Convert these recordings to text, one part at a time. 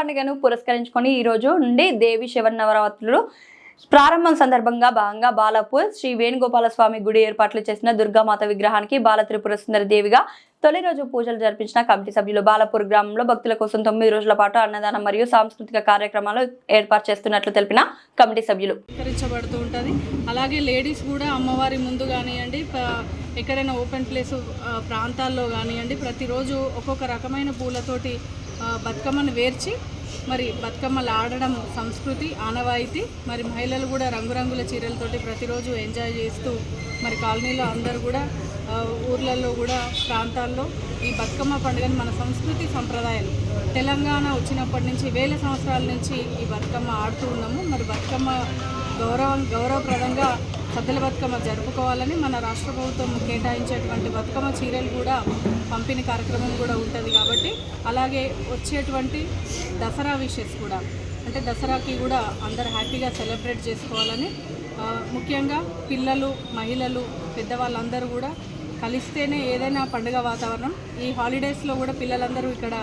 పండుగను పురస్కరించుకొని ఈరోజు నుండి దేవి శివనవరాత్రులు ప్రారంభం సందర్భంగా భాగంగా బాలాపూర్ శ్రీ వేణుగోపాల స్వామి గుడి ఏర్పాట్లు చేసిన దుర్గామాత విగ్రహానికి బాల త్రిపుర సుందరి దేవిగా తొలి రోజు పూజలు జరిపించిన కమిటీ సభ్యులు బాలాపూర్ గ్రామంలో భక్తుల కోసం తొమ్మిది రోజుల పాటు అన్నదానం మరియు సాంస్కృతిక కార్యక్రమాలు ఏర్పాటు చేస్తున్నట్లు తెలిపిన కమిటీ సభ్యులు. స్వీకరించబడుతూ ఉంటుంది. అలాగే లేడీస్ కూడా అమ్మవారి ముందు కానివ్వండి ఎక్కడైనా ఓపెన్ ప్లేస్ ప్రాంతాల్లో కానివ్వండి ప్రతిరోజు ఒక్కొక్క రకమైన పూలతోటి బతుకమ్మను వేర్చి మరి బతుకమ్మలు ఆడడం సంస్కృతి ఆనవాయితీ మరి మహిళలు కూడా రంగురంగుల చీరలతోటి ప్రతిరోజు ఎంజాయ్ చేస్తూ మరి కాలనీలో అందరూ కూడా ఊర్లలో కూడా ప్రాంతాల్లో ఈ బతుకమ్మ పండుగను మన సంస్కృతి సంప్రదాయాలు. తెలంగాణ వచ్చినప్పటి నుంచి వేల సంవత్సరాల నుంచి ఈ బతుకమ్మ ఆడుతూ ఉన్నాము. మరి బతుకమ్మ గౌరవం గౌరవప్రదంగా సద్దుల బతుకమ్మ జరుపుకోవాలని మన రాష్ట్ర ప్రభుత్వం కేటాయించేటువంటి బతుకమ్మ చీరలు కూడా పంపిణీ కార్యక్రమం కూడా ఉంటుంది కాబట్టి అలాగే వచ్చేటువంటి దసరా విషెస్ కూడా అంటే దసరాకి కూడా అందరు హ్యాపీగా సెలబ్రేట్ చేసుకోవాలని ముఖ్యంగా పిల్లలు మహిళలు పెద్దవాళ్ళందరూ కూడా కలిస్తేనే ఏదైనా పండుగ వాతావరణం. ఈ హాలిడేస్లో కూడా పిల్లలందరూ ఇక్కడ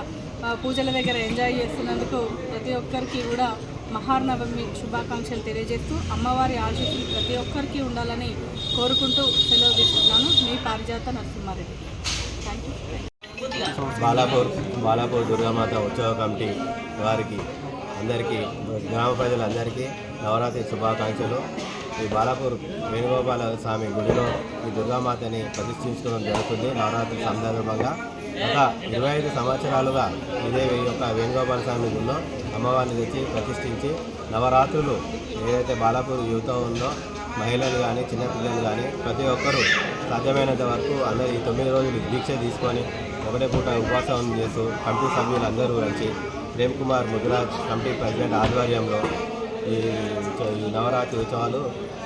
పూజల దగ్గర ఎంజాయ్ చేస్తున్నందుకు ప్రతి ఒక్కరికి కూడా మహానవమి శుభాకాంక్షలు తెలియజేస్తూ అమ్మవారి ఆశీస్సులు ప్రతి ఒక్కరికి ఉండాలని కోరుకుంటూ సెలవు తీసుకున్నాను. మీ పారిజాత నరసింహారెడ్డి. థ్యాంక్ యూ బాలాపూర్ బాలాపూర్ దుర్గామాత ఉత్సవ కమిటీ వారికి అందరికీ గ్రామ ప్రజలందరికీ నవరాత్రి శుభాకాంక్షలు. ఈ బాలాపూర్ వేణుగోపాల స్వామి గుడిలో ఈ దుర్గామాతని ప్రతిష్ఠించుకోవడం జరుగుతుంది నవరాత్రి సందర్భంగా. గత ఇరవై ఐదు సంవత్సరాలుగా ఇదే యొక్క వేణుగోపాల స్వామి గుడిలో అమ్మవారిని తెచ్చి ప్రతిష్ఠించి నవరాత్రులు ఏదైతే బాలాపూర్ యువత ఉందో మహిళలు కానీ చిన్నపిల్లలు కానీ ప్రతి ఒక్కరూ సాధ్యమైనంత వరకు అందరూ ఈ తొమ్మిది రోజులు దీక్ష తీసుకొని ఒకటే పూట ఉపవాసం చేస్తూ కమిటీ సభ్యులు అందరూ కలిసి ప్రేమ్ కుమార్ ముదిరాజ్ కమిటీ ప్రెసిడెంట్ ఆధ్వర్యంలో ఈ నవరాత్రి ఉత్సవాలు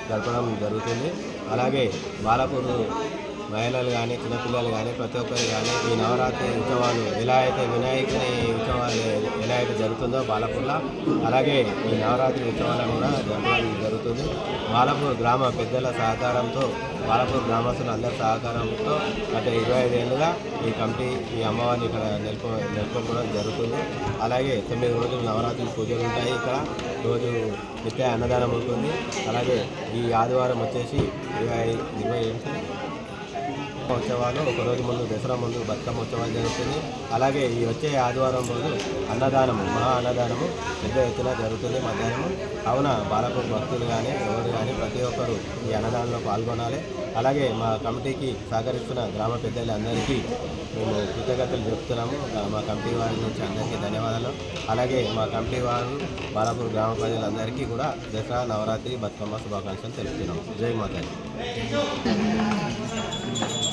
జరపడం జరుగుతుంది. అలాగే బాలపూర్ మహిళలు కానీ చిన్నపిల్లలు కానీ ప్రతి ఒక్కరు కానీ ఈ నవరాత్రి ఉత్సవాలు ఎలా అయితే వినాయకుని ఉత్సవాలు జరుగుతుందో బాలపూర్లో అలాగే ఈ నవరాత్రి ఉత్సవాలను కూడా జరపడం జరుగుతుంది. బాలపూర్ గ్రామ పెద్దల సహకారంతో బాలపూర్ గ్రామస్తుల అందరి సహకారంతో గత ఇరవై ఐదేళ్ళుగా ఈ కమిటీ ఈ అమ్మవారిని ఇక్కడ నెలకొ నెలకొల్పడం జరుగుతుంది. అలాగే తొమ్మిది రోజులు నవరాత్రి పూజలు ఉంటాయి ఇక్కడ. రోజు నిత్య అన్నదానం ఉంటుంది. అలాగే ఈ ఆదివారం వచ్చేసి ఇరవై ఇరవై ఉత్సవాలు ఒక రోజు ముందు దసరా ముందు బతుకమ్మ ఉత్సవాలు జరుగుతుంది అలాగే ఈ వచ్చే ఆదివారం రోజు అన్నదానము మహా అన్నదానము పెద్ద ఎత్తున జరుగుతుంది మధ్యాహ్నము. కావున బాలపూర్ భక్తులు కానీ ఎవరు కానీ ప్రతి ఒక్కరు ఈ అన్నదానంలో పాల్గొనాలి. అలాగే మా కమిటీకి సహకరిస్తున్న గ్రామ పెద్దలందరికీ మేము కృతజ్ఞతలు చెప్తున్నాము. మా కమిటీ వారి నుంచి అందరికీ ధన్యవాదాలు. అలాగే మా కమిటీ వారు బాలాపూర్ గ్రామ ప్రజలందరికీ కూడా దసరా నవరాత్రి బతుకమ్మ శుభాకాంక్షలు తెలుపుతున్నాము. జై మాతాజీ.